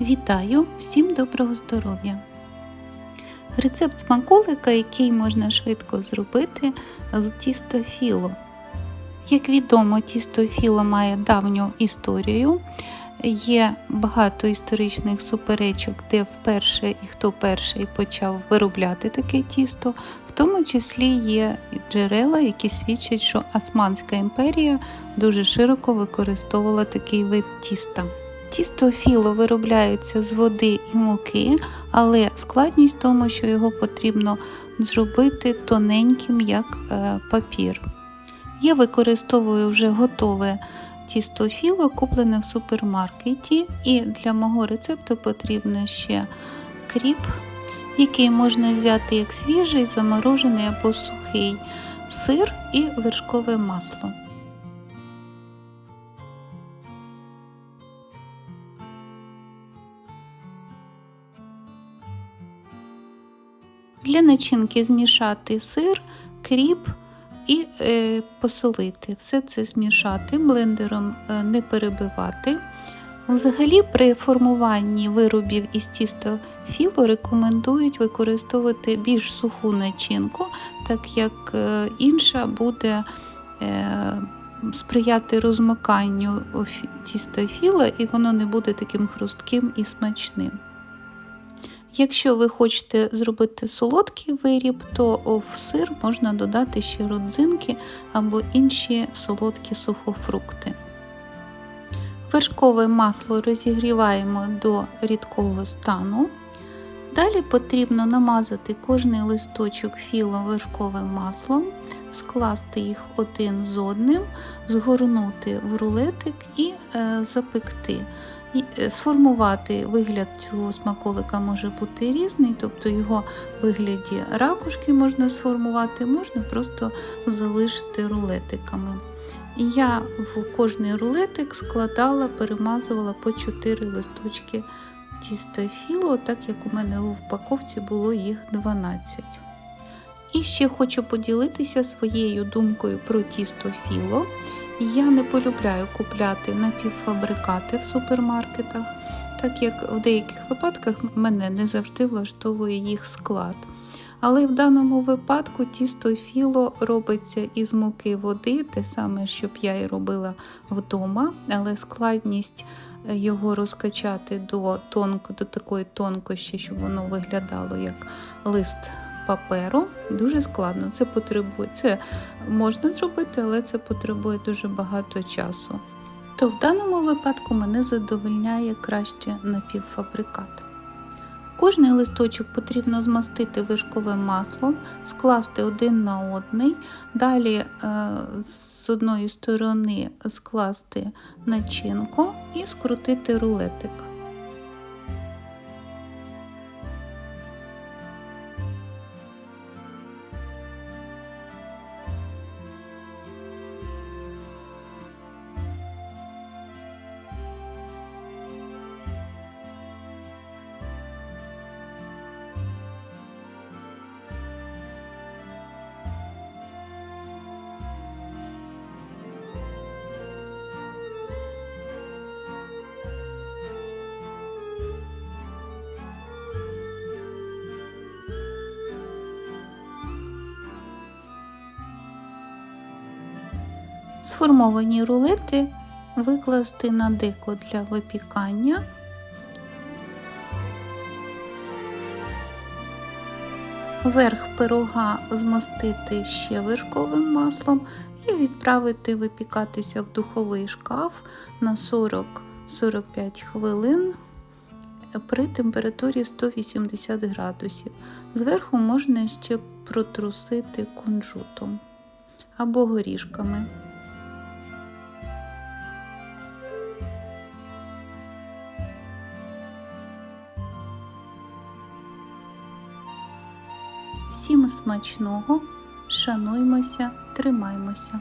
Вітаю! Всім доброго здоров'я! Рецепт смаколика, який можна швидко зробити з тіста філо. Як відомо, тісто філо має давню історію. Є багато історичних суперечок, де вперше і хто перший почав виробляти таке тісто. В тому числі є джерела, які свідчать, що Османська імперія дуже широко використовувала такий вид тіста. Тісто філо виробляється з води і муки, але складність в тому, що його потрібно зробити тоненьким, як е, папір. Я використовую вже готове тісто філо, куплене в супермаркеті, і для мого рецепту потрібно ще кріп, який можна взяти як свіжий, заморожений або сухий, сир і вершкове масло. Для начинки змішати сир, кріп і е, посолити. Все це змішати, блендером е, не перебивати. Взагалі, при формуванні виробів із тіста філо рекомендують використовувати більш суху начинку, так як е, інша буде сприяти розмиканню тіста філа, і воно не буде таким хрустким і смачним. Якщо ви хочете зробити солодкий виріб, то в сир можна додати ще родзинки або інші солодкі сухофрукти. Вершкове масло розігріваємо до рідкого стану. Далі потрібно намазати кожний листочок філо вершковим маслом, скласти їх один з одним, згорнути в рулетик і е, запекти. Сформувати вигляд цього смаколика може бути різний, тобто його вигляді ракушки можна сформувати, можна просто залишити рулетиками. І я в кожний рулетик складала, перемазувала по 4 листочки тіста філо, так як у мене у упаковці було їх 12. І ще хочу поділитися своєю думкою про тісто філо. Я не полюбляю купляти напівфабрикати в супермаркетах, так як в деяких випадках мене не завжди влаштовує їх склад. Але в даному випадку тісто філо робиться із муки води, те саме, що б я і робила вдома, але складність його розкачати до тонко, до такої тонкощі, щоб воно виглядало як лист паперу дуже складно. Це потребує, це можна зробити, але це потребує дуже багато часу. То в даному випадку мене задовольняє краще напівфабрикат. Кожний листочок потрібно змастити вишковим маслом, скласти один на одний, далі е, з одної сторони скласти начинку і скрутити рулетик. Сформовані рулети викласти на деко для випікання. Верх пирога змастити ще вершковим маслом і відправити випікатися в духовий шкаф на 40-45 хвилин при температурі 180 градусів. Зверху можна ще протрусити кунжутом або горішками. Всім смачного, шануймося, тримаймося.